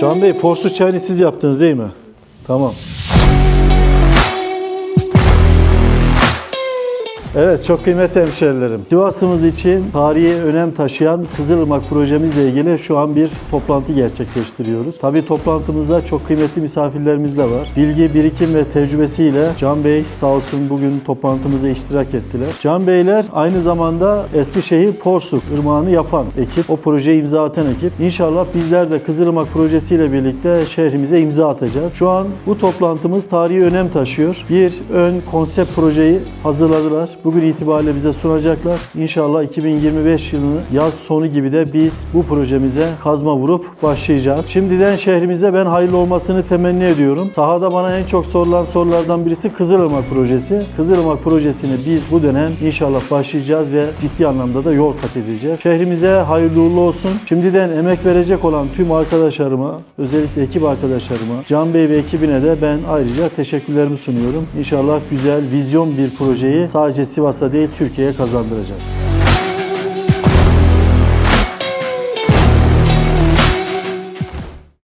Can Bey porsu çayını siz yaptınız değil mi? Tamam. Evet çok kıymetli hemşerilerim. Sivas'ımız için tarihi önem taşıyan Kızılırmak projemizle ilgili şu an bir toplantı gerçekleştiriyoruz. Tabii toplantımızda çok kıymetli misafirlerimiz de var. Bilgi, birikim ve tecrübesiyle Can Bey sağ olsun bugün toplantımıza iştirak ettiler. Can Beyler aynı zamanda Eskişehir Porsuk Irmağı'nı yapan ekip, o projeye imza atan ekip. İnşallah bizler de Kızılırmak projesiyle birlikte şehrimize imza atacağız. Şu an bu toplantımız tarihi önem taşıyor. Bir ön konsept projeyi hazırladılar. Bugün itibariyle bize sunacaklar. İnşallah 2025 yılını yaz sonu gibi de biz bu projemize kazma vurup başlayacağız. Şimdiden şehrimize ben hayırlı olmasını temenni ediyorum. Sahada bana en çok sorulan sorulardan birisi Kızılırmak projesi. Kızılırmak projesini biz bu dönem inşallah başlayacağız ve ciddi anlamda da yol kat edeceğiz. Şehrimize hayırlı uğurlu olsun. Şimdiden emek verecek olan tüm arkadaşlarıma, özellikle ekip arkadaşlarıma, Can Bey ve ekibine de ben ayrıca teşekkürlerimi sunuyorum. İnşallah güzel, vizyon bir projeyi sadece Sivas'a değil Türkiye'ye kazandıracağız.